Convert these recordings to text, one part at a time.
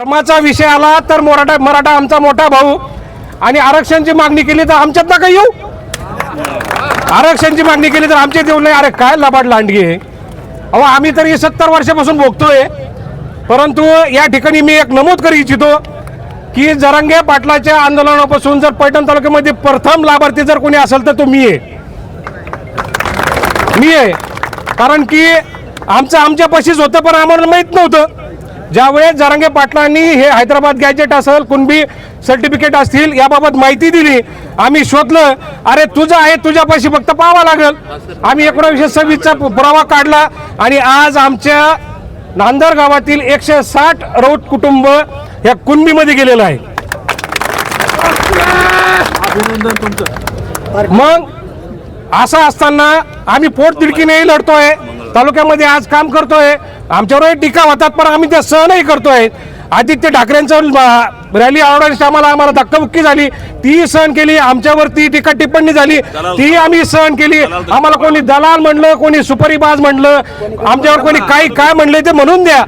धर्माचा विषय आला तर मराठा मराठा आमचा मोठा भाऊ. आणि आरक्षणची मागणी केली तर आमच्यात नका येऊ? आरक्षणची मागणी केली तर आमच्यात येऊ नाही अरे काय लबाड लांडगी आहे अहो आम्ही तरी सत्तर वर्षापासून भोगतोय. परंतु या ठिकाणी मी एक नमूद करू इच्छितो की जरांगे पाटलाच्या आंदोलनापासून जर पैठण तालुक्यामध्ये प्रथम लाभार्थी जर कोणी असेल तर तो मी आहे. मी आहे. कारण की आमचं आमच्या पशीच होतं पण आम्हाला माहीत नव्हतं. ज्यावेळेस जरांगे पाटलांनी हे हैदराबाद गॅजेट असेल कुणबी सर्टिफिकेट असतील याबाबत माहिती दिली आम्ही शोधलं अरे तुझं आहे तुझ्यापाशी फक्त पाहावं लागेल. आम्ही एकोणावीसशे सव्वीसचा पुरावा काढला आणि आज आमच्या नांदर गावातील एकशे साठ रौट कुटुंब या कुणबीमध्ये गेलेलं आहे. मग असं असताना आम्ही पोट तिडकीनेही लढतोय. तालुक्यामध्ये आज काम करतोय. आमच्यावर टीका होतात पण आम्ही ते सहनही करतोय. आदित्य ठाकरेंचं रॅली आवडण्याची आम्हाला आम्हाला धक्काबुक्की झाली. ती सहन केली. आमच्यावरती टीका टिप्पणी झाली. ती आम्ही सहन केली. आम्हाला कोणी दलाल म्हणलं कोणी सुपारीबाज म्हणलं आमच्यावर कोणी काही काय म्हणलं ते म्हणून द्या.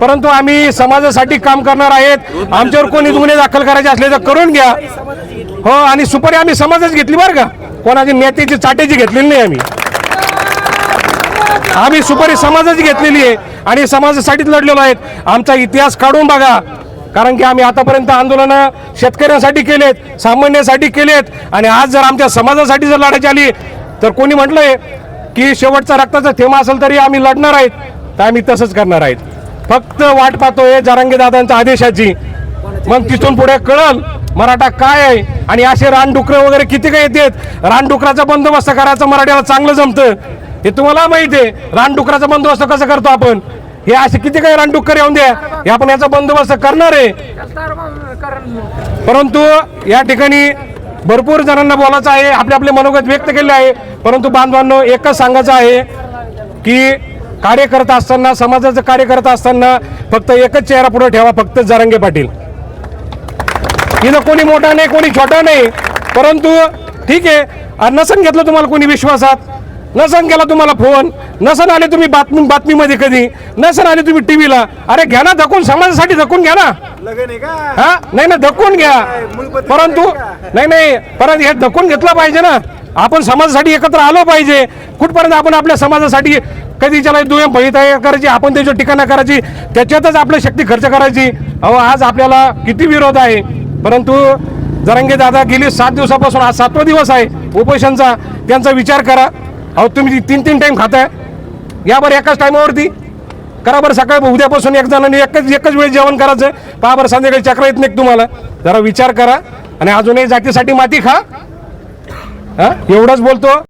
परंतु आम्ही समाजासाठी काम करणार आहेत. आमच्यावर कोणी गुन्हे दाखल करायचे असले तर करून घ्या. हो आणि सुपारी आम्ही समाजच घेतली बरं का. कोणाची नेत्याची चाट्याची घेतलेली नाही आम्ही. आम्ही सुपारी समाजाची घेतलेली आहे आणि समाजासाठीच लढलेलो आहेत. आमचा इतिहास काढून बघा. कारण की आम्ही आतापर्यंत आंदोलनं शेतकऱ्यांसाठी केलेत सामान्यासाठी केलेत. आणि आज जर आमच्या समाजासाठी जर लढायची आली तर कोणी म्हटलंय की शेवटचा रक्ताचा थेंब असेल तरी आम्ही लढणार आहेत. तर आम्ही तसंच करणार आहेत. फक्त वाट पाहतोय जारांगेदादांच्या आदेशाची मग तिथून पुढे कळल मराठा काय आहे? आणि असे रानडुकरं वगैरे किती काय येतात? रानडुकराचा बंदोबस्त करायचं मराठ्याला चांगलं जमतं. हे तुम्हाला माहिती आहे रानडुकराचा बंदोबस्त कसं करतो आपण? हे असे किती काही रानडुक्कर येऊन द्या हे आपण याचा बंदोबस्त करणार आहे. परंतु या ठिकाणी भरपूर जणांना बोलायचं आहे आपले आपले मनोगत व्यक्त केले आहे. परंतु बांधवांनो एकच सांगायचं आहे की कार्य करत असताना समाजाचं कार्य करत असताना फक्त एकच चेहरा पुढे ठेवा फक्त जरांगे पाटील. इथं कोणी मोठा नाही कोणी छोटा नाही. परंतु ठीक आहे आणि नसन घेतलं तुम्हाला कोणी विश्वासात? नसन केला तुम्हाला फोन? नसन आले तुम्ही बातमी बातमीमध्ये कधी? नसन आले तुम्ही टीव्हीला? अरे घ्या ना धकून समाजासाठी धकून घ्या ना. हा? नाही ना धकून घ्या. परंतु नाही नाही परत हे धकून घेतलं पाहिजे ना. आपण समाजासाठी एकत्र आलो पाहिजे. कुठपर्यंत आपण आपल्या समाजासाठी कधी त्याला दुय्यम तयार करायची आपण त्याच्यावर टिकाणा करायची त्याच्यातच आपली शक्ती खर्च करायची. अहो आज आपल्याला किती विरोध आहे. परंतु जरंगे दादा गेली सात दिवसापासून आज सातवा दिवस आहे. उपोषणचा त्यांचा विचार करा. अहो तुम्ही तीन तीन टाइम खाताय. या बरं एकाच टायमावरती करा बरं सकाळी उद्यापासून एक जणांनी एकच एकच वेळेस जेवण करायचं. पहा बरं संध्याकाळी चक्र येत नाही तुम्हाला. जरा विचार करा. आणि अजूनही जातीसाठी माती खा. हा? एवढंच बोलतो.